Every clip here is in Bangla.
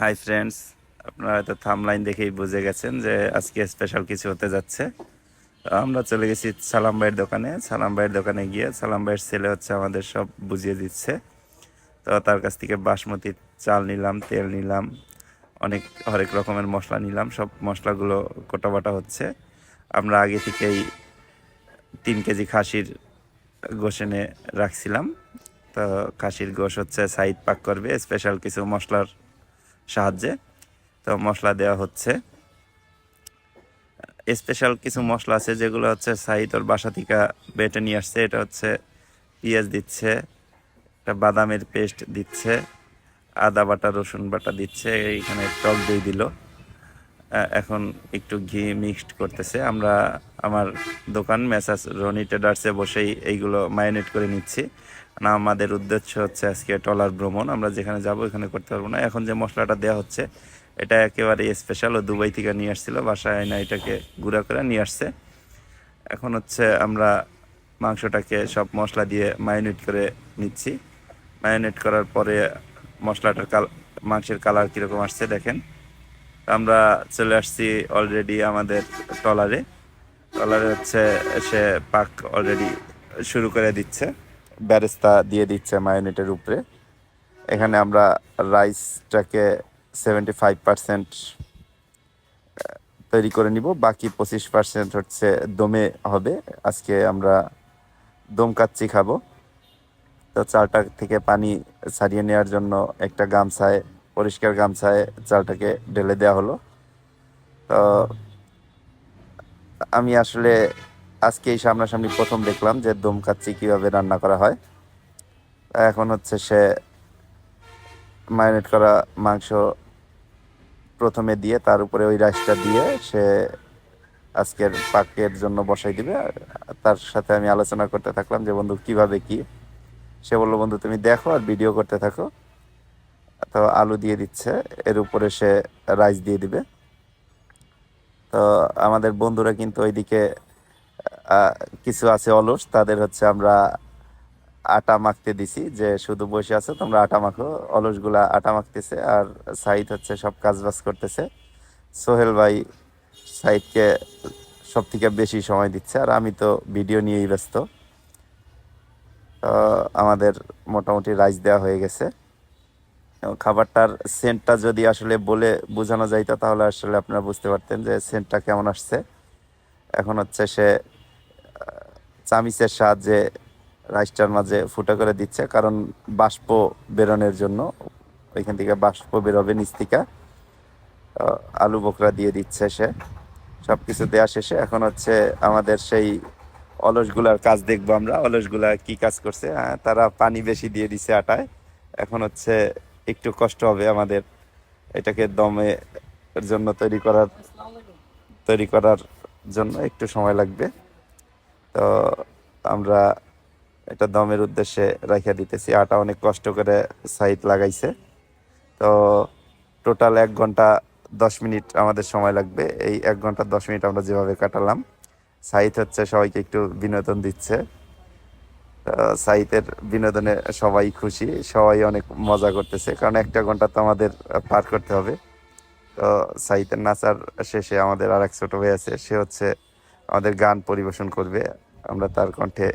হাই ফ্রেন্ডস আপনারা হয়তো থামলাইন দেখেই বুঝে গেছেন যে আজকে স্পেশাল কিছু হতে যাচ্ছে। আমরা চলে গেছি সালাম ভাইয়ের দোকানে। সালাম ভাইয়ের দোকানে গিয়ে সালাম ভাইয়ের ছেলে হচ্ছে আমাদের সব বুঝিয়ে দিচ্ছে। তো তার কাছ থেকে বাসমতি চাল নিলাম, তেল নিলাম, অনেক, হরেক রকমের মশলা নিলাম। সব মশলাগুলো কোটাবাটা হচ্ছে। আমরা আগে থেকেই তিন কেজি খাসির গোশ এনে রাখছিলাম। তো খাসির গোশ হচ্ছে সাইড পাক করবে। স্পেশাল কিছু মশলার সাহায্যে। তো মশলা দেওয়া হচ্ছে। স্পেশাল কিছু মশলা আছে যেগুলো হচ্ছে সাইদ ওর বাসা থেকে বেটে নিয়ে আসছে। এটা হচ্ছে পেঁয়াজ দিচ্ছে, একটা বাদামের পেস্ট দিচ্ছে, আদা বাটা, রসুন বাটা দিচ্ছে, এইখানে টক দই দিল। এখন একটু ঘি মিক্সড করতেছে। আমরা আমার দোকান মেসাজ রনি ট্রেডার্সে বসেই এইগুলো মাইনেট করে নিচ্ছি। না, আমাদের উদ্দেশ্য হচ্ছে আজকে টলার ভ্রমণ। আমরা যেখানে যাব ওখানে করতে পারব না। এখন যে মশলাটা দেওয়া হচ্ছে, এটা একেবারে স্পেশাল ও দুবাই থেকে নিয়ে আসছিল, বাসায় না এটাকে গুঁড়া করে নিয়ে আসছে। এখন হচ্ছে আমরা মাংসটাকে সব মশলা দিয়ে ম্যারিনেট করে নিচ্ছি। ম্যারিনেট করার পরে মশলাটার কাল, মাংসের কালার কীরকম আসছে দেখেন। আমরা চলে আসছি অলরেডি আমাদের টলারে টলারে হচ্ছে সে পাক অলরেডি শুরু করে দিচ্ছে। ব্যারেস্তা দিয়ে দিচ্ছে মায়োনেটের উপরে। এখানে আমরা রাইসটাকে সেভেন্টি ফাইভ পার্সেন্ট তৈরি করে নিব। বাকি পঁচিশ পার্সেন্ট হচ্ছে দমে হবে। আজকে আমরা দম কাচ্চি খাব। তো চালটা থেকে পানি ছাড়িয়ে নেওয়ার জন্য একটা গামছায় পরিষ্কার গামছায় চালটাকে ঢেলে দেওয়া হলো। তো আমি আসলে আজকে এই সামনাসামনি প্রথম দেখলাম যে দম কাচ্চি কীভাবে রান্না করা হয়। এখন হচ্ছে সে ম্যারিনেট করা মাংস প্রথমে দিয়ে তার উপরে ওই রাইসটা দিয়ে সে আজকের পাকের জন্য বসাই দিবে। তার সাথে আমি আলোচনা করতে থাকলাম যে বন্ধু কীভাবে কি? সে বলল, বন্ধু, তুমি দেখো আর ভিডিও করতে থাকো। তো আলু দিয়ে দিচ্ছে, এর উপরে সে রাইস দিয়ে দিবে। তো আমাদের বন্ধুরা কিন্তু ওইদিকে কিছু আছে অলস, তাদের হচ্ছে আমরা আটা মাখতে দিছি, যে শুধু বসে আছে, তোমরা আটা মাখো। অলসগুলা আটা মাখতেছে, আর সাইদ হচ্ছে সব কাজ বাজ করতেছে। সোহেল ভাই সাইদকে সব থেকে বেশি সময় দিচ্ছে, আর আমি তো ভিডিও নিয়েই ব্যস্ত। আমাদের মোটামুটি রাইস দেওয়া হয়ে গেছে। খাবারটার সেন্টটা যদি আসলে বলে বোঝানো যাইতো তাহলে আসলে আপনারা বুঝতে পারতেন যে সেন্টটা কেমন আসছে। এখন হচ্ছে সে চামিচের সাহায্যে রাইসটার মাঝে ফুটো করে দিচ্ছে কারণ বাষ্প বেরোনোর জন্য। ওইখান থেকে বাষ্প বেরোবে নিচ থেকে। আলু বোকরা দিয়ে দিচ্ছে সে। সব কিছু দেওয়া শেষে এখন হচ্ছে আমাদের সেই অলসগুলার কাজ দেখব আমরা। অলসগুলা কি কাজ করছে? হ্যাঁ, তারা পানি বেশি দিয়ে দিছে আটায়। এখন হচ্ছে একটু কষ্ট হবে আমাদের এটাকে দমে এর জন্য তৈরি করার তৈরি করার জন্য একটু সময় লাগবে। তো আমরা এটা দমের উদ্দেশ্যে রাখিয়া দিতেছি। আটা অনেক কষ্ট করে সাইড লাগাইছে। তো টোটাল এক ঘণ্টা দশ মিনিট আমাদের সময় লাগবে। এই এক ঘণ্টা দশ মিনিট আমরা যেভাবে কাটালাম সাইদ হচ্ছে সবাইকে একটু বিনোদন দিচ্ছে। সাইতের বিনোদনে সবাই খুশি, সবাই অনেক মজা করতেছে। কারণ একটা ঘণ্টা তো আমাদের পার করতে হবে। তো সাইতের নাচার শেষে আমাদের আর এক ছোটো ভাই আছে, সে হচ্ছে আমাদের গান পরিবেশন করবে। আমরা তার কণ্ঠে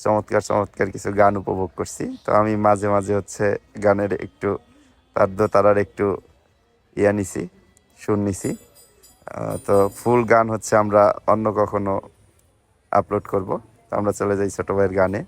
চমৎকার চমৎকার কিছু গান উপভোগ করছি। তো আমি মাঝে মাঝে হচ্ছে গানের একটু তার দোতারার একটু ইয়া নিছি শুন নিছি। তো ফুল গান হচ্ছে আমরা অন্য কখনো আপলোড করব। তো আমরা চলে যাই ছোট ভাইয়ের গানে।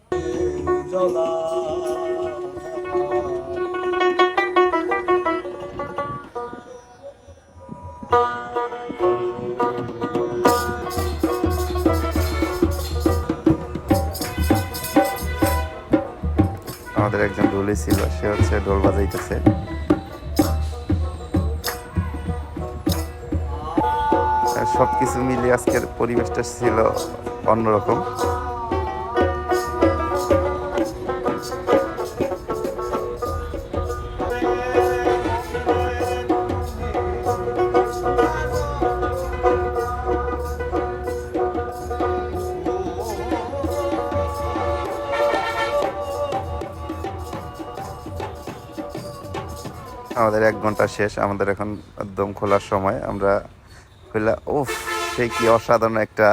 আমাদের একজন ঢোলি ছিল, সে হচ্ছে ঢোল বাজাইতেছে। সব কিছু মিলিয়ে আজকের পরিবেশটা ছিল অন্যরকম। আমাদের এক ঘণ্টা শেষ আমাদের এখন দম খোলার সময়। আমরা খুললা উফ সে কি অসাধারণ একটা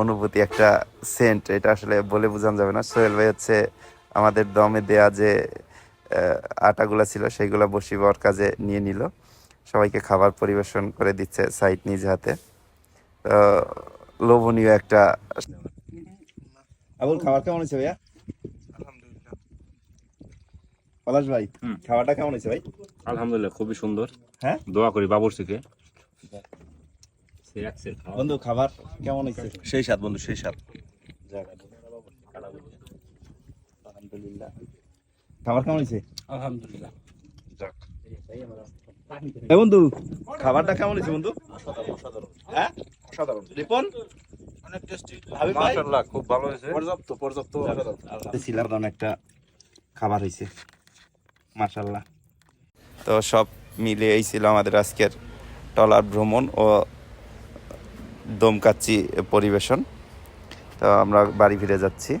অনুভূতি একটা সেন্ট এটা আসলে বলে বোঝানো যাবে না। সোহেল ভাই হচ্ছে আমাদের দমে দেয়া যে আটাগুলা ছিল সেইগুলা বসিবার কাজে নিয়ে নিল। সবাইকে খাবার পরিবেশন করে দিচ্ছে সাইড নিজ হাতে। তো লোভনীয় একটা আবুল খাবার কেমন হয়েছে ভাইয়া? পলাশ ভাই খাওয়াটা কেমন হয়েছে ভাই? আলহামদুলিল্লাহ খুবই সুন্দর। হ্যাঁ? দোয়া করি বাবুর থেকে। বন্ধু খাবার কেমন হয়েছে? সেই স্বাদ বন্ধু সেই স্বাদ। আলহামদুলিল্লাহ। খাবার কেমন হয়েছে? আলহামদুলিল্লাহ। বন্ধু খাবারটা কেমন হয়েছে বন্ধু? হ্যাঁ? অসাধারণ। রিপন? অনেক টেস্টি মাশাআল্লাহ খুব ভালো হয়েছে। পর্যাপ্ত পর্যাপ্ত। ছিলাম একটা খাবার হয়েছে। মাশাল্লাহ তো সব মিলে এই ছিল আমাদের আজকের টলার ভ্রমণ ও দমকাচ্ছি পরিবেশন। তো আমরা বাড়ি ফিরে যাচ্ছি।